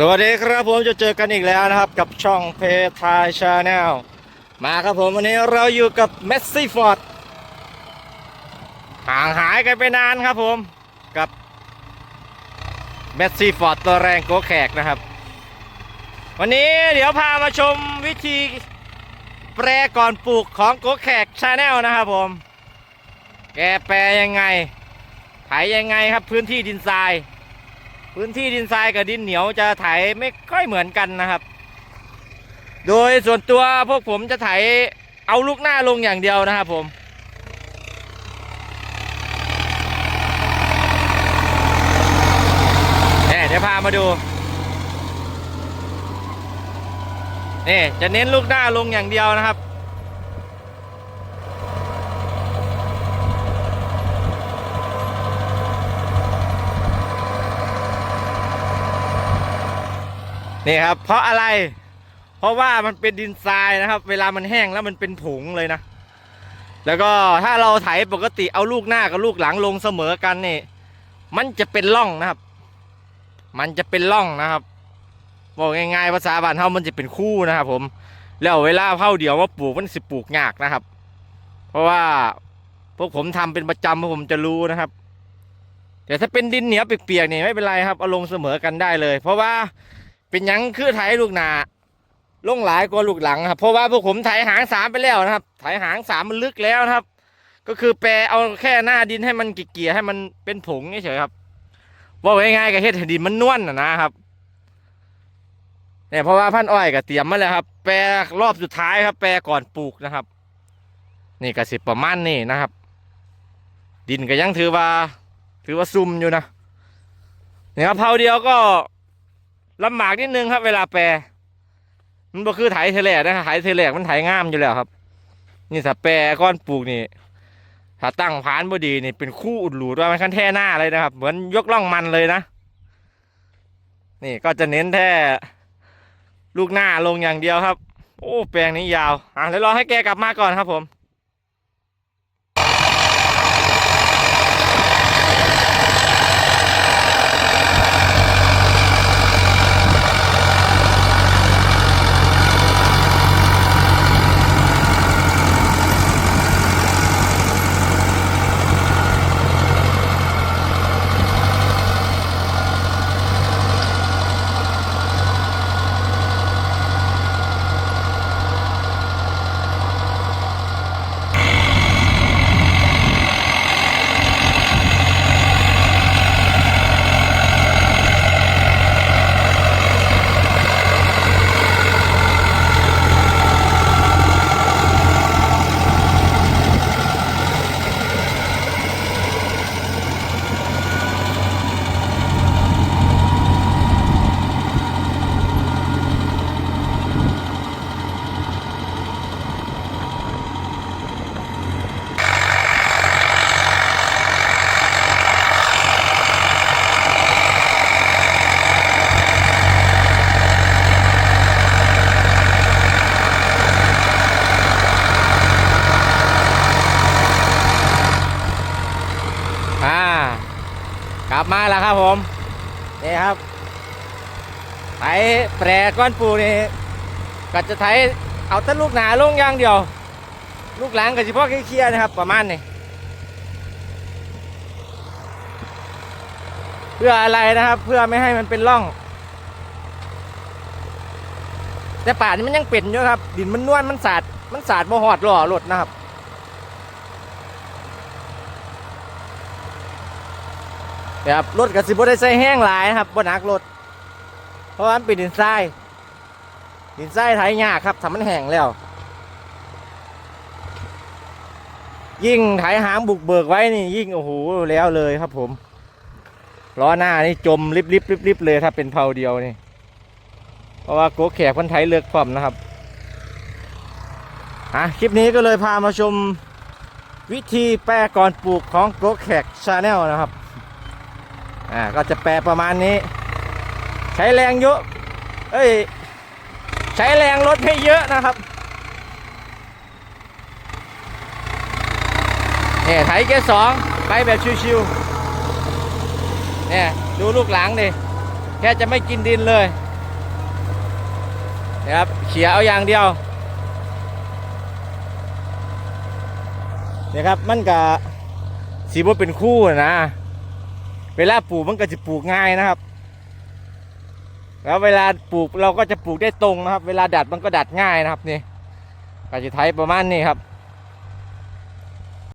สวัสดีครับผมจะเจอกันอีกแล้วนะครับ กับช่องเพทายชาแนลมาครับผมวันนี้เราอยู่กับเมสซี่ฟอร์ดห่างหายกันไปนานครับผมกับเมสซี่ฟอร์ดตัวแรงโกแขกนะครับ วันนี้เดี๋ยวพามาชมวิธีแปรก่อนปลูกของโกแขกชาแนลนะครับผม แกแปรยังไงไถยังไงครับพื้นที่ดินทราย พื้นที่ดินทรายกับดินเหนียวจะไถไม่ค่อยเหมือนกันนะครับ โดยส่วนตัวพวกผมจะไถเอาลูกหน้าลงอย่างเดียวนะครับผมนี่เดี๋ยวพามาดูนี่จะเน้นลูกหน้าลงอย่างเดียวนะครับ นี่ครับ เพราะอะไร เพราะว่ามันเป็นดินทรายนะครับ เวลามันแห้งแล้วมันเป็นผงเลยนะ แล้วก็ถ้าเราไถปกติเอาลูกหน้ากับลูกหลังลงเสมอกันนี่ มันจะเป็นร่องนะครับ มันจะเป็นร่องนะครับ บอกง่ายๆภาษาบ้านเฮามันจะเป็นคู่นะครับผม แล้วเวลาเผาเดียวว่าปลูกมันสิปลูกยากนะครับ เพราะว่าพวกผมทำเป็นประจำพวกผมจะรู้นะครับ แต่ถ้าเป็นดินเหนียวเปียกๆนี่ไม่เป็นไรครับเอาลงเสมอกันได้เลย เพราะว่า เป็นยังคือไถลูกหนาลงหลายกว่าลูกหลังครับเพราะว่าพวกผมไถหางสามไปแล้วนะครับไถหางสามมันลึกแล้วนะครับ ก็คือแปรเอาแค่หน้าดินให้มันเกี่ยให้มันเป็นผงเฉยครับว่าง่ายๆกับเฮ็ดให้ดินมันนวลนนะครับเนี่ยเพราะว่าพันอ้อยก็เตรียมมาแล้วครับ แปรรอบสุดท้ายครับ แปรก่อนปลูกนะครับ นี่ก็สิประมาณนี้นะครับ ดินก็ยังถือว่า ถือว่าซุ่มอยู่นะเนี่ยครับเผาเดียวก็ ลำบากนิดนึงครับ เวลาแปรมันก็คือไถเทเลกนะไถเทเลกมันไถงามอยู่แล้วครับ นี่ถ้าแปรก้อนปลูกนี่ถ้าตั้งผานบดีนี่เป็นคู่อุดหลูดว่ามันขั้นแท่หน้าเลยนะครับ เหมือนยกล่องมันเลยนะ นี่ก็จะเน้นแท่ลูกหน้าลงอย่างเดียวครับ โอ้แปลงนี้ยาวอะเดี๋ยวรอให้แกกลับมาก่อนครับผม อ่าก ลับมาแล้วครับผมนี่ครับไถแปรก้อนปูนี่ก็จะไถเอาแต้นลูกหนาลงอย่างเดียว ลูกหลังก็เฉพาะเคลียร์นะครับ ประมาณนี้เพื่ออะไรนะครับ เพื่อไม่ให้มันเป็นร่อง แต่ป่านี้มันยังเป็นอยู่ครับ ดินมันนวลมันสาดมันสาดบ่หอดหล่อรถนะครับ ครับรถกับสิบได้ใส่แห้งหลายนะครับบนนักรถเพราะว่ามันเป็นดินทรายดินทรายไถยากครับทำมันแห้งแล้ว ยิ่งไถหางบุกเบิกไว้นี่ยิ่งโอ้โหแล้วเลยครับผมล้อหน้านี่จมริบริบริบริบเลยถ้าเป็นเพาเดียวนี่ เพราะว่าโกแขกคนไทยเลือกความนะครับอะคลิปนี้ก็เลยพามาชมวิธีแปรก่อนปลูกของโกแขกชาแนลนะครับ อ่าก็จะแปลประมาณนี้ ใช้แรงเยอะ เอ้ย ใช้แรงรถให้เยอะนะครับเนี่ยไถเกียร์สองไปแบบชิวๆเนี่ยดูลูกหลังดิแค่จะไม่กินดินเลยนะครับเขี่ยเอาอย่างเดียวเนี่ยครับมันก็สีบ่เป็นคู่นะ เวลาปลูกมันก็จะปลูกง่ายนะครับ แล้วเวลาปลูกเราก็จะปลูกได้ตรงนะครับ เวลาดัดมันก็ดัดง่ายนะครับนี่ก็จะไถประมาณนี้ครับ